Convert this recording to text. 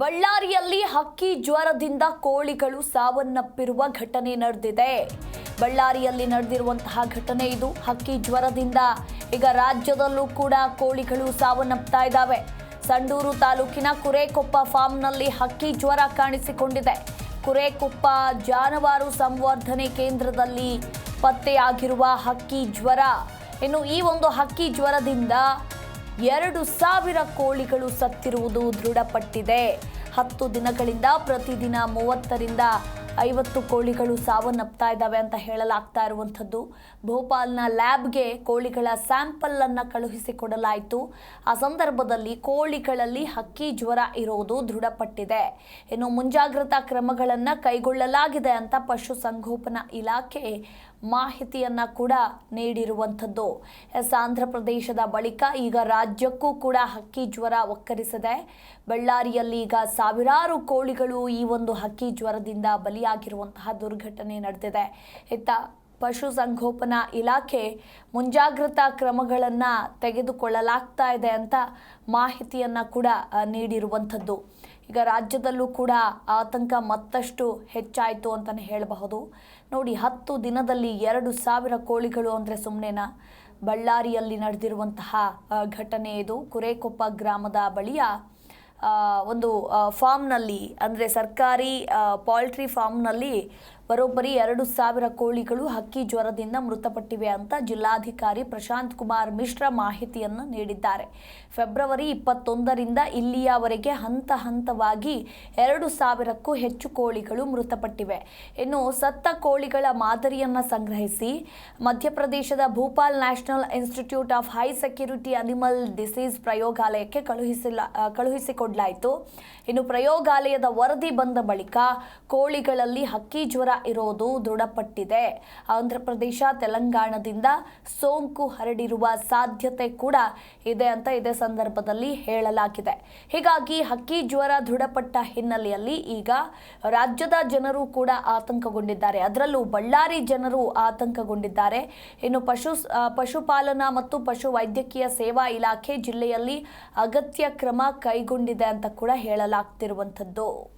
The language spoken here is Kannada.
ಬಳ್ಳಾರಿಯಲ್ಲಿ ಹಕ್ಕಿ ಜ್ವರದಿಂದ ಕೋಳಿಗಳು ಸಾವನ್ನಪ್ಪಿರುವ ಘಟನೆ ನಡೆದಿದೆ. ಬಳ್ಳಾರಿಯಲ್ಲಿ ನಡೆದಿರುವಂತಹ ಘಟನೆ ಇದು. ಹಕ್ಕಿ ಜ್ವರದಿಂದ ಈಗ ರಾಜ್ಯದಲ್ಲೂ ಕೂಡ ಕೋಳಿಗಳು ಸಾವನ್ನಪ್ತಾ ಇದ್ದಾವೆ. ಸಂಡೂರು ತಾಲೂಕಿನ ಕುರೇಕೊಪ್ಪ ಫಾರ್ಮ್ನಲ್ಲಿ ಹಕ್ಕಿ ಜ್ವರ ಕಾಣಿಸಿಕೊಂಡಿದೆ. ಕುರೇಕೊಪ್ಪ ಜಾನುವಾರು ಸಂವರ್ಧನೆ ಕೇಂದ್ರದಲ್ಲಿ ಪತ್ತೆಯಾಗಿರುವ ಹಕ್ಕಿ ಜ್ವರ. ಇನ್ನು ಈ ಒಂದು ಹಕ್ಕಿ ಜ್ವರದಿಂದ ಎರಡು ಸಾವಿರ ಕೋಳಿಗಳು ಸತ್ತಿರುವುದು ದೃಢಪಟ್ಟಿದೆ. ಹತ್ತು ದಿನಗಳಿಂದ ಪ್ರತಿದಿನ ಮೂವತ್ತರಿಂದ ಐವತ್ತು ಕೋಳಿಗಳು ಸಾವನ್ನಪ್ತಾ ಇದ್ದಾವೆ ಅಂತ ಹೇಳಲಾಗ್ತಾ ಇರುವಂಥದ್ದು. ಭೋಪಾಲ್ನ ಲ್ಯಾಬ್ಗೆ ಕೋಳಿಗಳ ಸ್ಯಾಂಪಲನ್ನು ಕಳುಹಿಸಿಕೊಡಲಾಯಿತು. ಆ ಸಂದರ್ಭದಲ್ಲಿ ಕೋಳಿಗಳಲ್ಲಿ ಹಕ್ಕಿ ಜ್ವರ ಇರೋದು ದೃಢಪಟ್ಟಿದೆ. ಇನ್ನು ಮುಂಜಾಗ್ರತಾ ಕ್ರಮಗಳನ್ನು ಕೈಗೊಳ್ಳಲಾಗಿದೆ ಅಂತ ಪಶುಸಂಗೋಪನಾ ಇಲಾಖೆ ಮಾಹಿತಿಯನ್ನ ಕೂಡ ನೀಡಿರುವಂಥದ್ದು. ಎಸ್ ಆಂಧ್ರ ಪ್ರದೇಶದ ಬಳಿಕ ಈಗ ರಾಜ್ಯಕ್ಕೂ ಕೂಡ ಹಕ್ಕಿ ಜ್ವರ ಒಕ್ಕರಿಸಿದೆ. ಬಳ್ಳಾರಿಯಲ್ಲಿ ಈಗ ಸಾವಿರಾರು ಕೋಳಿಗಳು ಈ ಒಂದು ಹಕ್ಕಿ ಜ್ವರದಿಂದ ಬಲಿಯಾಗಿರುವಂತಹ ದುರ್ಘಟನೆ ನಡೆದಿದೆ. ಇತ್ತ ಪಶುಸಂಗೋಪನಾ ಇಲಾಖೆ ಮುಂಜಾಗ್ರತಾ ಕ್ರಮಗಳನ್ನು ತೆಗೆದುಕೊಳ್ಳಲಾಗ್ತಾ ಇದೆ ಅಂತ ಮಾಹಿತಿಯನ್ನು ಕೂಡ ನೀಡಿರುವಂಥದ್ದು. ಈಗ ರಾಜ್ಯದಲ್ಲೂ ಕೂಡ ಆತಂಕ ಮತ್ತಷ್ಟು ಹೆಚ್ಚಾಯಿತು ಅಂತಲೇ ಹೇಳಬಹುದು. ನೋಡಿ, ಹತ್ತು ದಿನದಲ್ಲಿ ಎರಡು ಸಾವಿರ ಕೋಳಿಗಳು ಅಂದರೆ ಸುಮ್ಮನೆನಾ ಬಳ್ಳಾರಿಯಲ್ಲಿ ನಡೆದಿರುವಂತಹ ಘಟನೆ ಇದು. ಕುರೇಕೊಪ್ಪ ಗ್ರಾಮದ ಬಳಿಯ ಒಂದು ಫಾರ್ಮ್ನಲ್ಲಿ ಅಂದರೆ ಸರ್ಕಾರಿ ಪೋಲ್ಟ್ರಿ ಫಾರ್ಮ್ನಲ್ಲಿ ಬರೋಬ್ಬರಿ ಎರಡು ಸಾವಿರ ಕೋಳಿಗಳು ಹಕ್ಕಿ ಜ್ವರದಿಂದ ಮೃತಪಟ್ಟಿವೆ ಅಂತ ಜಿಲ್ಲಾಧಿಕಾರಿ ಪ್ರಶಾಂತ್ ಕುಮಾರ್ ಮಿಶ್ರಾ ಮಾಹಿತಿಯನ್ನು ನೀಡಿದ್ದಾರೆ. ಫೆಬ್ರವರಿ ಇಪ್ಪತ್ತೊಂದರಿಂದ ಇಲ್ಲಿಯವರೆಗೆ ಹಂತ ಹಂತವಾಗಿ ಎರಡು ಸಾವಿರಕ್ಕೂ ಹೆಚ್ಚು ಕೋಳಿಗಳು ಮೃತಪಟ್ಟಿವೆ. ಇನ್ನು ಸತ್ತ ಕೋಳಿಗಳ ಮಾದರಿಯನ್ನು ಸಂಗ್ರಹಿಸಿ ಮಧ್ಯಪ್ರದೇಶದ Bhopal national institute of high security animal disease ಪ್ರಯೋಗಾಲಯಕ್ಕೆ ಕಳುಹಿಸಿಲ್ಲ, ಕಳುಹಿಸಿಕೊಡ್ಲಾಯಿತು. ಇನ್ನು ಪ್ರಯೋಗಾಲಯದ ವರದಿ ಬಂದ ಬಳಿಕ ಕೋಳಿಗಳಲ್ಲಿ ಹಕ್ಕಿ ಜ್ವರ ಇರೋದು ದೃಢಪಟ್ಟಿದೆ. ಆಂಧ್ರಪ್ರದೇಶ, ತೆಲಂಗಾಣದಿಂದ ಸೋಂಕು ಹರಡಿರುವ ಸಾಧ್ಯತೆ ಕೂಡ ಇದೆ ಅಂತ ಇದೇ ಸಂದರ್ಭದಲ್ಲಿ ಹೇಳಲಾಗಿದೆ. ಹೀಗಾಗಿ ಹಕ್ಕಿ ಜ್ವರ ದೃಢಪಟ್ಟ ಹಿನ್ನೆಲೆಯಲ್ಲಿ ಈಗ ರಾಜ್ಯದ ಜನರು ಕೂಡ ಆತಂಕಗೊಂಡಿದ್ದಾರೆ. ಅದರಲ್ಲೂ ಬಳ್ಳಾರಿ ಜನರು ಆತಂಕಗೊಂಡಿದ್ದಾರೆ. ಇನ್ನು ಪಶು ಪಶುಪಾಲನಾ ಮತ್ತು ಪಶು ವೈದ್ಯಕೀಯ ಸೇವಾ ಇಲಾಖೆ ಜಿಲ್ಲೆಯಲ್ಲಿ ಅಗತ್ಯ ಕ್ರಮ ಕೈಗೊಂಡಿದೆ ಅಂತ ಕೂಡ ಹೇಳಲಾಗ್ತಿರುವಂಥದ್ದು.